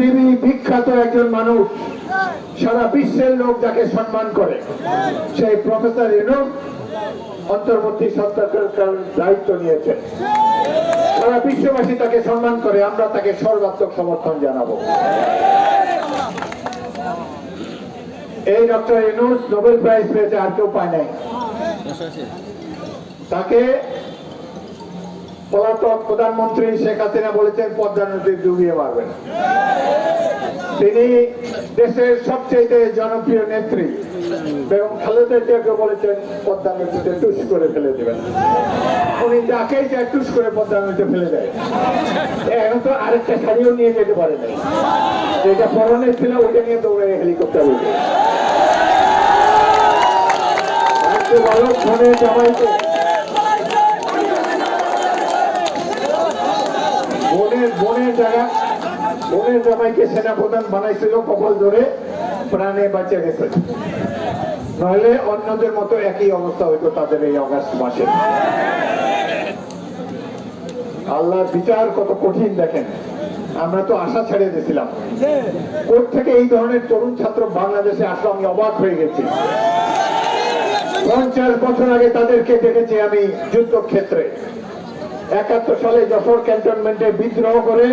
পৃথিবী বিখ্যাত একজন মানুষ। সারা বিশ্বের লোক যাকে সম্মান করে। সেই প্রফেসর ইনুম অন্তর্বর্তী সরকারের দায়িত্ব নিয়েছেন। সারা বিশ্ববাসী তাকে সম্মান করে, আমরা তাকে সর্বাত্মক সমর্থন জানাব। এই ডক্টর ইনুস নোবেল প্রাইজ পেয়েছে আর কেউ পায় নাই। তাকে পলাতক প্রধানমন্ত্রী শেখ হাসিনা বলেছেন পদ্মা নদী ডুবিয়ে মারবেন। তিনি দেশের সবচেয়ে জনপ্রিয় নেত্রী। বেগম খালেদা জিয়াকে বলেছেন পদ্মা নদীতে টুস করে ফেলে দেবেন। উনি যাকেই যায় টুস করে পদ্মা নদীতে ফেলে দেয়। এখন তো আরেকটা শাড়িও নিয়ে যেতে পারে নাই। যেটা পরনে ছিল, ওইটা নিয়ে দৌড়ে হেলিকপ্টার উঠে। বালক ফোনে জামাইকে বোনের জামাইকে সেনাপ্রধান বানাইছিল কপাল ধরে, প্রাণে বাঁচে গেছে। অন্যদের মতো একই অবস্থা তাদের এই অগাস্ট মাসে। আল্লাহর বিচার কত কঠিন দেখেন। আমরা তো আশা ছেড়ে দিয়েছিলাম। কোর্ট থেকে এই ধরনের তরুণ ছাত্র বাংলাদেশে আসলে আমি অবাক হয়ে গেছি। পঞ্চাশ বছর আগে তাদেরকে দেখেছি আমি যুদ্ধক্ষেত্রে। একাত্তর সালে যশোর ক্যান্টনমেন্টে বিদ্রোহ করে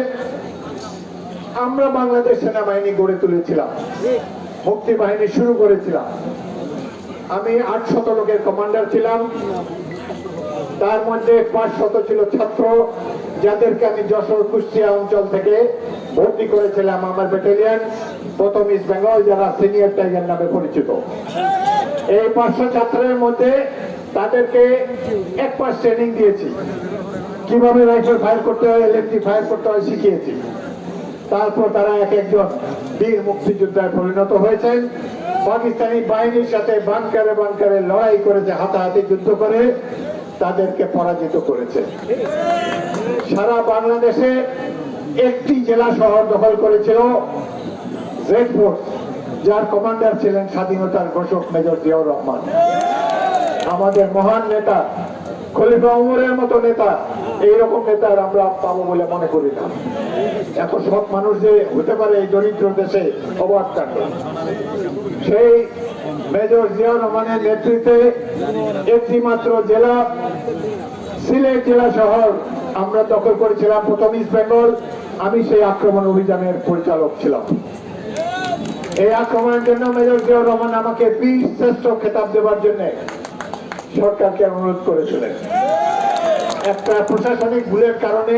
আমরা বাংলাদেশ সেনাবাহিনী গড়ে তুলেছিলাম। মুক্তি বাহিনী শুরু করেছিলাম। আমি আট শত লোকের কমান্ডার ছিলাম। তার মধ্যে পাঁচ শত ছিল ছাত্র, যাদেরকে আমি যশোর কুষ্টিয়া অঞ্চল থেকে ভর্তি করেছিলাম আমার ব্যাটালিয়ন প্রথম ইস্ট বেঙ্গল যারা সিনিয়র টাইগার নামে পরিচিত। এই পাঁচশো ছাত্রের মধ্যে তাদেরকে এক পাস ট্রেনিং দিয়েছি। কীভাবে রাইফেল ফায়ার করতে হয় ইলেকট্রিক ফায়ার করতে হয় শিখিয়েছি। তারপর তারা এক একজন বীর মুক্তিযোদ্ধায় পরিণত হয়েছেন পাকিস্তানি বাহিনীর সাথে বানকারে বানকারে লড়াই করেছে, হাতাহাতি যুদ্ধ করে তাদেরকে পরাজিত করেছে। সারা বাংলাদেশে একটি জেলা শহর দখল করেছিল রেড ফোর্স যার কমান্ডার ছিলেন স্বাধীনতার ঘোষক মেজর জিয়াউর রহমান। আমাদের মহান নেতা, খলিফা উমরের মতো নেতা, এইরকম নেতা আমরা পাবো বলে মনে করি না। এত সব মানুষ যে হতে পারে এই দরিদ্র দেশে অবাক কাণ্ড সেই মেজর জিয়াউর রহমানের নেতৃত্বে একটি মাত্র জেলা, সিলেট জেলা শহর আমরা দখল করেছিলাম প্রথম ইস্ট বেঙ্গল। আমি সেই আক্রমণ অভিযানের পরিচালক ছিলাম। এই আক্রমণের জন্য মেজর জিয়াউর রহমান আমাকে বীর শ্রেষ্ঠ খেতাব দেওয়ার জন্য সরকারকে অনুরোধ করেছিলেন। একটা প্রশাসনিক ভুলের কারণে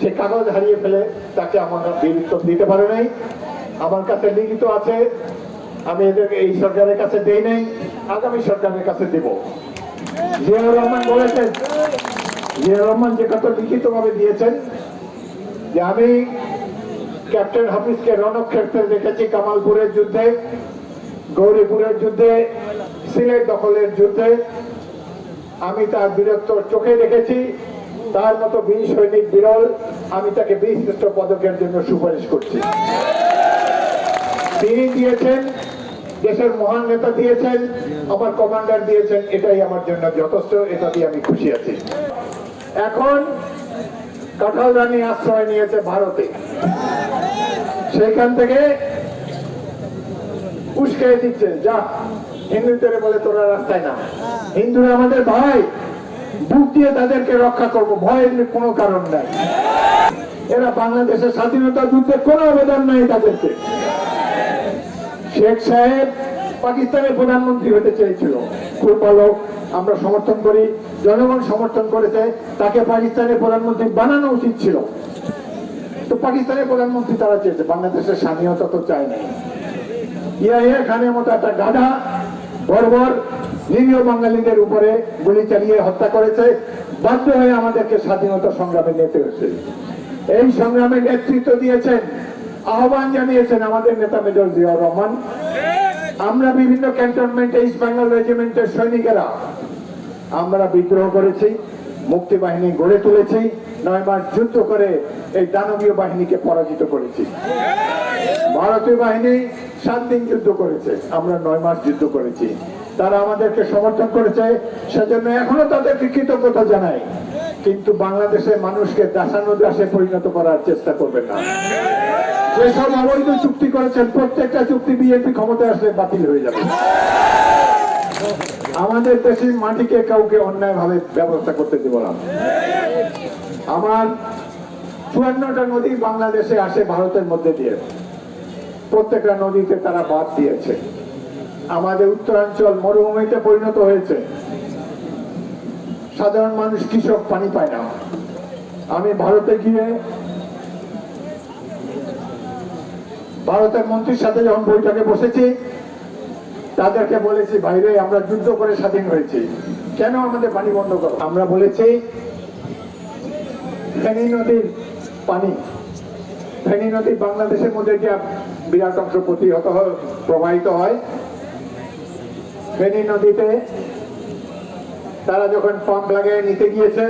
সে কাগজ হারিয়ে ফেলে তাকে আমার বীরত্ব দিতে পারে নাই। আমার কাছে লিখিত আছে, আমি এদেরকে এই সরকারের কাছে দেই নাই, আগামী সরকারের কাছে দেব। জিয়াউর রহমান বলেছেন, জিয়াউর রহমান যে কথা লিখিত ভাবে দিয়েছেন, যে আমি ক্যাপ্টেন হাফিজকে রণক্ষেত্রে দেখেছি কামালপুরের যুদ্ধে, গৌরীপুরের যুদ্ধে, সিলেট দখলের যুদ্ধে আমি তার বীরত্ব চোখে দেখেছি তার মতো বীর সৈনিক বিরল, আমি তাকে বীর শ্রেষ্ঠ পদকের জন্য সুপারিশ করছি। তিনি দিয়েছেন, দেশের মহান নেতা দিয়েছেন আমার কমান্ডার দিয়েছেন, এটাই আমার জন্য যথেষ্ট, এটা দিয়ে আমি খুশি আছি। এখন কাঁঠাল রানী আশ্রয় নিয়েছে ভারতে। সেখান থেকে উস্কে দিচ্ছে, যা হিন্দুদের বলে তোরা রাস্তায় না। হিন্দুরা আমাদের ভাই। বুক দিয়ে তাদেরকে রক্ষা করব। ভয়ের কোনো কারণ নাই। এরা বাংলাদেশের স্বাধীনতা যুদ্ধে কোনো আবেদন নাই তাদেরকে। শেখ সাহেব পাকিস্তানের প্রধানমন্ত্রী হতে চেয়েছিল। খুব আমরা সমর্থন করি। জনগণ সমর্থন করেছে। তাকে পাকিস্তানের প্রধানমন্ত্রী বানানো উচিত ছিল। তো পাকিস্তানের প্রধানমন্ত্রী তারা চেয়েছে। বাংলাদেশের স্বাধীনতা তো চায় নাই ইয়াহিয়া খানের মতো একটা গাধা বর্বর নিরীহ বাঙালিদের উপরে গুলি চালিয়ে হত্যা করেছে, বাধ্য হয়ে আমাদেরকে স্বাধীনতা সংগ্রামে নিতে হয়েছে এই সংগ্রামে নেতৃত্ব দিয়েছেন, আহ্বান জানিয়েছেন আমাদের নেতা মেজর জিয়াউর রহমান। আমরা বিভিন্ন ক্যান্টনমেন্টে ইস্ট বেঙ্গল রেজিমেন্টের সৈনিকেরা, আমরা বিদ্রোহ করেছি, মুক্তি বাহিনী গড়ে তুলেছি, নয় মাস যুদ্ধ করে এই দানবীয় বাহিনীকে পরাজিত করেছি। ভারতীয় বাহিনী সাত দিন যুদ্ধ করেছে। আমরা নয় মাস যুদ্ধ করেছি। তারা আমাদেরকে সমর্থন করেছে, সেজন্য এখনও তাদেরকে কৃতজ্ঞতা জানাই। কিন্তু বাংলাদেশের মানুষকে দাসানুদাসে পরিণত করার চেষ্টা করবেন না। যেসব অবৈধ চুক্তি করেছেন, প্রত্যেকটা চুক্তি বিএনপি ক্ষমতায় আসলে বাতিল হয়ে যাবে। আমাদের দেশের মাটিকে কাউকে অন্যায় ভাবে ব্যবস্থা করতে দেব না। আমার চুয়ান্নটা নদী বাংলাদেশে আসে ভারতের মধ্যে দিয়ে। প্রত্যেকটা নদীতে তারা বাদ দিয়েছে। আমাদের উত্তরাঞ্চল মরুভূমিতে পরিণত হয়েছে। সাধারণ মানুষ কৃষক পানি পায় না। আমি ভারতে গিয়ে ভারতের মন্ত্রীর সাথে যখন বৈঠকে বসেছি, তাদেরকে বলেছি বাইরে আমরা যুদ্ধ করে স্বাধীন হয়েছি। কেন আমাদের পানি বন্ধ করো? আমরা বলেছি, ফেনী নদীর পানি ফেনী নদী বাংলাদেশের মধ্যে যে বিরাট অংশ প্রতিহত প্রবাহিত হয় ফেনী নদীতে তারা যখন পাম্প লাগিয়ে নিতে গিয়েছে,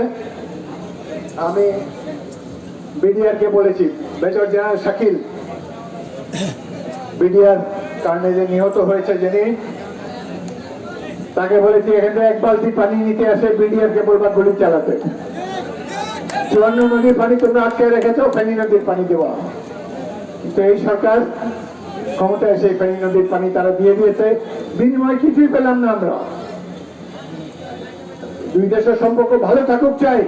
আমি বিডিআর কে বলেছি মেজর জেনারেল শাকিল বিডিআর কারণে যে নিহত হয়েছে যিনি, তাকে বলেছি, এখানে এক বালতি পানি নিতে আসে বিডিআর কে বলবা গুলি চালাতে। চুয়ান্ন নদীর পানি তোমরা আটকে রেখেছো, ফেনী নদীর পানি দেওয়া। কিন্তু এই সরকার ক্ষমতায় সেই ফেনী নদীর পানি তারা দিয়ে দিয়েছে। বিনিময়ে কিছুই পেলাম না আমরা। দুই দেশের সম্পর্ক ভালো থাকুক চাই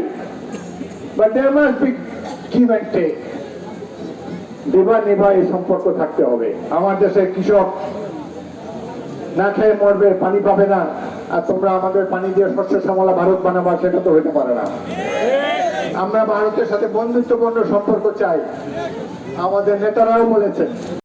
সম্পর্ক থাকতে হবে। আমার দেশের কৃষক না খেয়ে মরবে, পানি পাবে না। আর তোমরা আমাদের পানি দিয়ে শস্য, শ্যামলা, ভারত বানাবা, সেটা তো হতে পারে না। আমরা ভারতের সাথে বন্ধুত্বপূর্ণ সম্পর্ক চাই। আমাদের নেতারাও বলেছেন।